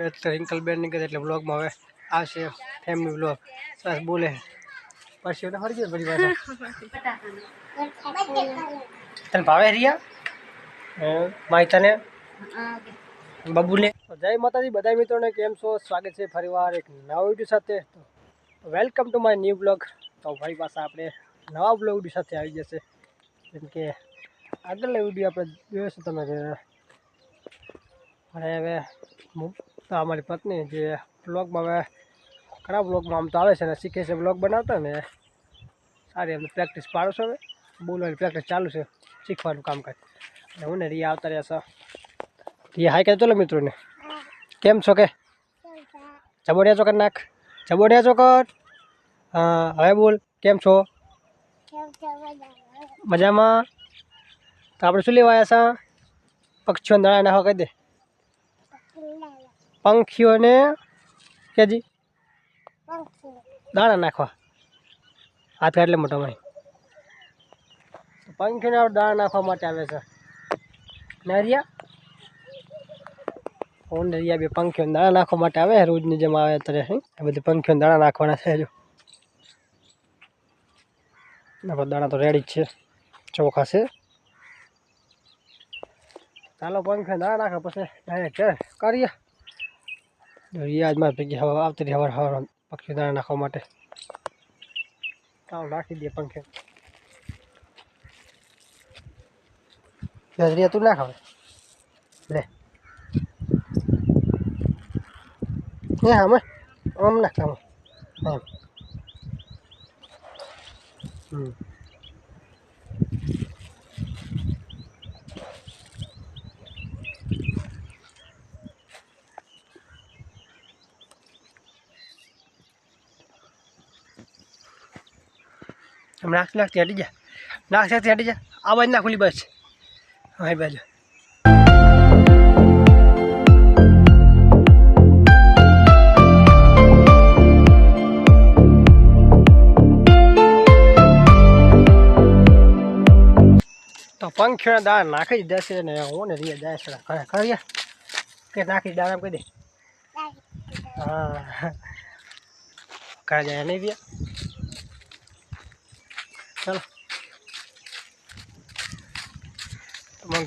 રિંકલબેન નીકળે એટલે બ્લોગમાં હવે છે ફેમિલી બ્લોગ સરસ બોલે. પછી એને ફરી ગયો પાછા. તને ભાવે રિયા? માઈ તને બબુને? જય માતાજી બધા મિત્રોને કેમ છો? સ્વાગત છે ફરીવાર એક નવા વીડિયો સાથે. Welcome to my new blog તો ભાઈ પાછા આપણે નવા બ્લોગ વીડિયો સાથે આવી જશે. જેમ કે આગળના વીડિયો આપણે જોઈશું તમે. અને હવે તો અમારી પત્ની જે બ્લોગમાં હવે ખરાબ બ્લોગમાં આમ તો આવે છે ને શીખે છે બ્લોગ બનાવતા ને સારી એમ પ્રેક્ટિસ પાડો છો હવે. બોલવાની પ્રેક્ટિસ ચાલુ છે. શીખવાનું કામકાજ અને હું ને રિયા આવતા રહ્યા છો. રિયા હાય કહે ચલો મિત્રોને? કેમ છો કે? જબોડિયા ચોકર નાખ. જબોડિયા ચોકર. હા, હવે બોલ, કેમ છો? મજામાં? તો આપણે શું લેવા આવ્યા છે? પક્ષીઓ દાણા નાખવા કહી દે. પંખીઓને કેજી? દાણા નાખવા. હાથ એટલે મોટો ભાઈ. પંખીને દાણા નાખવા માટે આવે છે. નરિયા? ફોન નરિયા બે પંખીઓને દાણા નાખવા માટે આવે રોજની જેમ આવે અત્યારે એ બધી પંખીઓને દાણા નાખવાના છે જો. નાખો દાણા તો રેડી જ છે. ચોખા છે. ચાલો પંખે દાણા નાખે પછી ડાયરેક્ટ કરીએ. રિયાજમાં ભેગી હવા આવતી રહી હવાર હવાર પક્ષી દાણા નાખવા માટે. તાવ નાખી દઈએ પંખે. ગજરિયા તું નાખ હવે. લે. એ હા મેં આમ નાખ આમ. હમ. નાખ નાખતી હટી જા. નાખ નાખતી હટી જા. આ બાજુ ના ખુલી બસ. હા બાજુ. તો પંખીના દાળ નાખી જ દેશે ને હું ને રીએ જાય છે. ખરા કરીએ કે નાખી દાળ એમ કહી દે? હા. ઘરે જાય નહીં રિયા? ચાલો.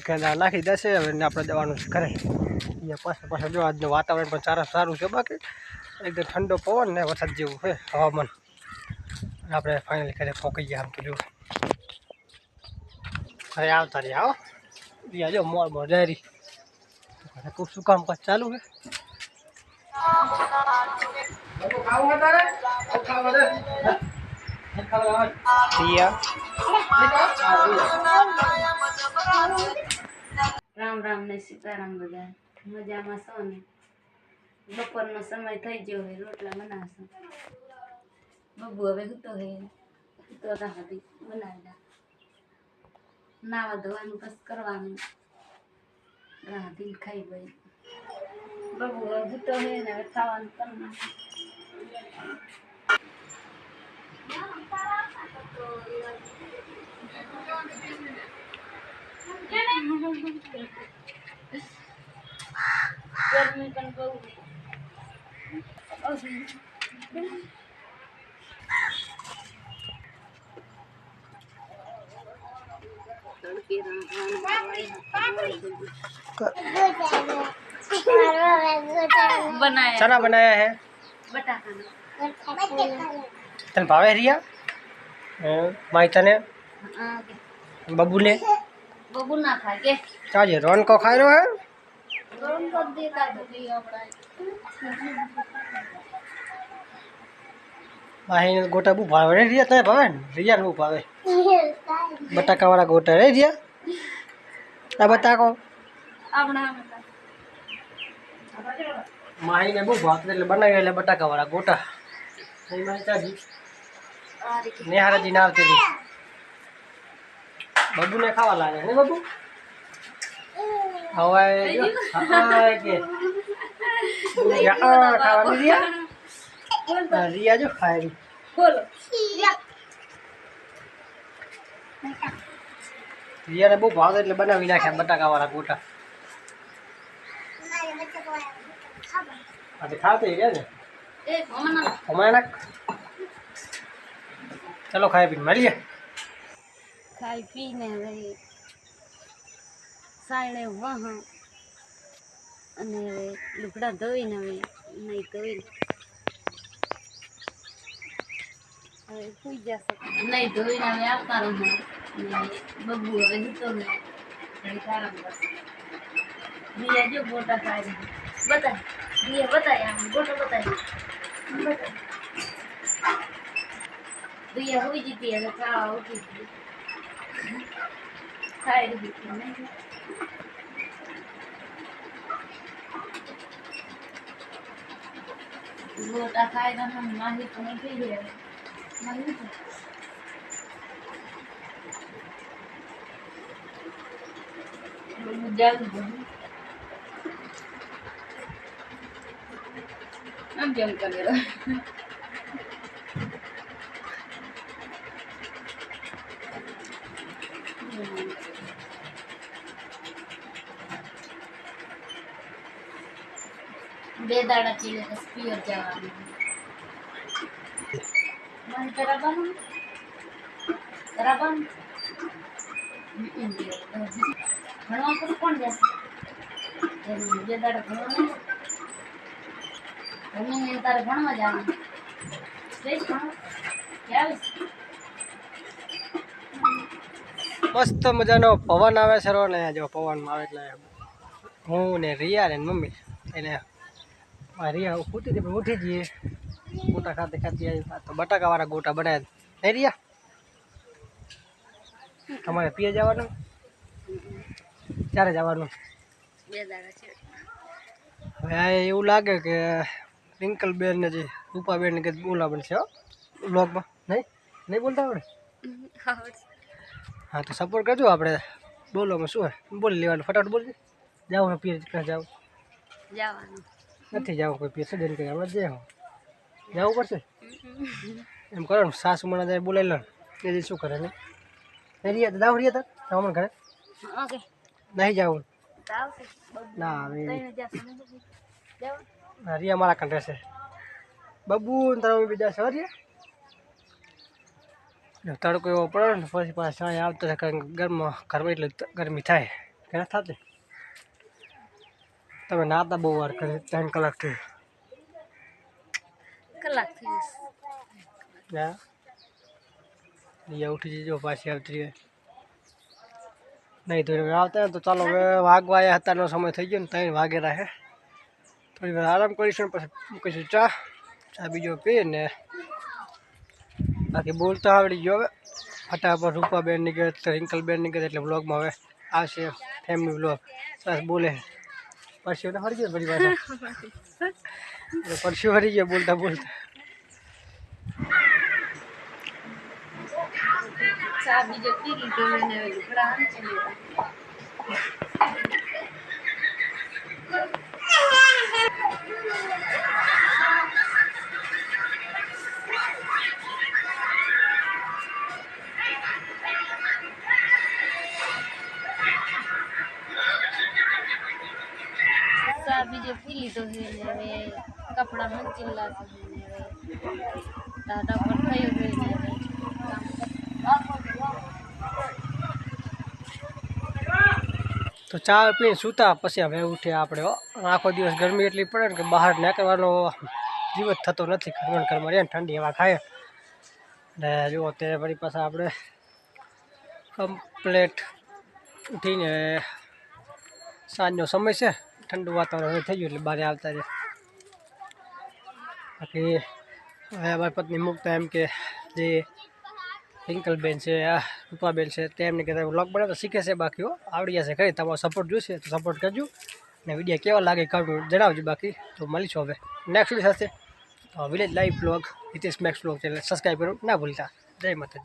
દાળ નાખી દેશે હવે આપણે જવાનું છે ઘરે. એ પાછળ પાછળ જો આજનું વાતાવરણ પણ સારા સારું છે બાકી. એકદમ ઠંડો પવન ને વરસાદ જેવું છે હવામાન. આપણે ફાઇનલી ઘરે ફોંકી ગયા આમ કીધું અરે આવતા રે આવો રિયા જો મોર મોર ડેરી ખૂબ શું કામ કાજ ચાલુ છે? રામ રામ ને સીતારામ બધા. મજામાં છો ને? બપોરનો સમય થઈ ગયો હોય રોટલા બનાવશો. બબુ હવે હૂતો હે. હૂતો તા હતી બનાવી દા નાવા ધોવાનું બસ કરવાનું. રાંધીને ખાઈ ગઈ. બબુ હવે હૂતો હે ને હવે ખાવાનું કરી નાખે ગરમી પણ બહુ બનાયા ચના બનાયા હે બટાકાના તને ભાવે રિયા માઈ તને? હા, બબુને? બબુ ના ખાય કે? ચાજે રોન કો ખાઈ રહ્યો હે? ગરમ કરી દેતા તો કઈ આપણે. માહી ગોટા બહુ ભાવે રે રિયા તને ભાવે ને? રિયા બહુ ભાવે. બટાકાવાળા ગોટા રે રિયા? આ બટાકો આપણા માહીને બહુ ભાવતું એટલે બનાવી એટલે બટાકાવાળા ગોટા. એ મારી ચાજી નેહારાજી ના આવતી હતી. બબુને ખાવા લાગે ને બબુ? હવે ખાવાની રિયા? રિયા જો ખાય રિયાને બહુ ભાવે એટલે બનાવી નાખ્યા બટાકાવાળા ગોટા. આજે ખાતે ગયા ને? હમણાં નાખ. ચલો ખાઈ પીને મળીએ. ખાઈ પીને હવે સાયણે વાહ અને હવે લુગડા ધોઈને હવે નહીં ધોઈને હવે સુઈ જશે. નહીં ધોઈને હવે આવતા રહું. બબુ હવે જતો ઘડીક આરામ કરશે. દિયા જો ગોટા ખાય બતાય. દિયા બતાય આમ ગોટો બતાય. બતાય. દિયા હોઈ જતી હવે ખાવા ઉઠી ગઈ ખાઈ લીધી હતી નહીં ગોટા ખાય તો હમ માહી તો નહીં થઈ જાય માહી તો જાગું બધું આમ જેમ દાડા ચીલે તો પિયર જવાનું મને તરાબાનું તરાબાનું ભણવા પર કોણ જશે બે દાડા ભણવા નહીં ભણીને તારે ભણવા જવાનું. જઈશ ભણવા મસ્ત મજાનો પવન આવે છે ને જો પવન આવે એટલે હું ને રિયા ને મમ્મી, એને રિયા ઉઠી હતી પણ ઉઠી જઈએ. ગોટા ખાતે ખાતી આવી તો બટાકાવાળા ગોટા બનાવ્યા નહીં રિયા? તમારે પીએ જવાનું? ક્યારે જવાનું? હવે એવું લાગે કે રિંકલબેન ને જે રૂપાબેન ને કંઈક બોલા છે બ્લોગમાં નહીં? નહીં બોલતા આવડે? હા તો સપોર્ટ કરજો આપણે બોલોમાં શું હોય? બોલી લેવાનું. ફટાફટ બોલજો. જાઓ પીએ ક્યાં જાઓ. જવાનું. નથી જવું કોઈ પીસે સજન કરી આપણે જે જવું પડશે? એમ કરો ને સાસુ મને જાય બોલાવી લો એ શું કરે ને? રહ્યા દાવ રિયા તાર હમણાં ઘરે. નહીં જવું. ના હવે કઈને જશે. ને બબુ જાવ ના, રિયા મારા કંઠે છે બબુ મમ્મી બીજા છે હો રિયા? તડકો એવો પડે ને પછી પાછા આવતો ઘરમાં ઘરમાં એટલે ગરમી થાય. ઘણા થતી. તમે નાતા બહુ વાર કરી ત્રણ કલાક થઈ કલાક થઈ હા રિયા ઉઠી જજો પાછી આવતી નહીં તો આવતા તો ચાલો હવે વાગવા આવ્યા હતાનો સમય થઈ ગયો ને ત્રણ વાગે રહે થોડી વાર આરામ કરીશું ને પછી મૂકીશું ચા. ચા બીજો પી ને બાકી બોલતા આવડી ગયો હવે. ફટાફટ રૂપાબેન નીકળે રિંકલબેન નીકળે એટલે બ્લોગમાં હવે આવશે ફેમિલી બ્લોગ સરસ બોલે. પરસ્યો ફરી ગયો ફરી પાછો પરસ્યો ફરી ગયો બોલતા બોલતા. ચા બીજો લીધો અને હવે લુગડા આંચે ચા બીજો પી લીધો છે ને હવે કપડાં મંચેલા છે ને હવે દાદા પર થયો છે તો ચા પીને સૂતા પછી હવે ઉઠ્યા આપણે આખો દિવસ ગરમી એટલી પડે ને કે બહાર નીકળવાનો જીવત થતો નથી. ઘરમાં ઘરમાં રહે ઠંડી હવા ખાય. ને જુઓ તે ફરી પાછા આપણે કમ્પ્લેટ ઉઠીને સાંજનો સમય છે. ઠંડુ વાતાવરણ હવે થઈ ગયું એટલે બહાર આવતા રહે. બાકી હવે અમારી પત્ની મૂકતા એમ કે જે બેન છે, આ રૂપાબેન છે તેમને કહેતા વ્લોગ બનાવતા શીખે છે બાકી હો. આવડી જશે ખરી. તમારો સપોર્ટ જોઈશે તો સપોર્ટ કરજો. ને વીડિયો કેવા લાગે કમેન્ટ જણાવજો બાકી. તો મળીશું હવે. નેક્સ્ટ વીડિયો સાથે. Village live blog Hitesh max blog channel subscribe કરો. ના ભૂલતા. જય માતા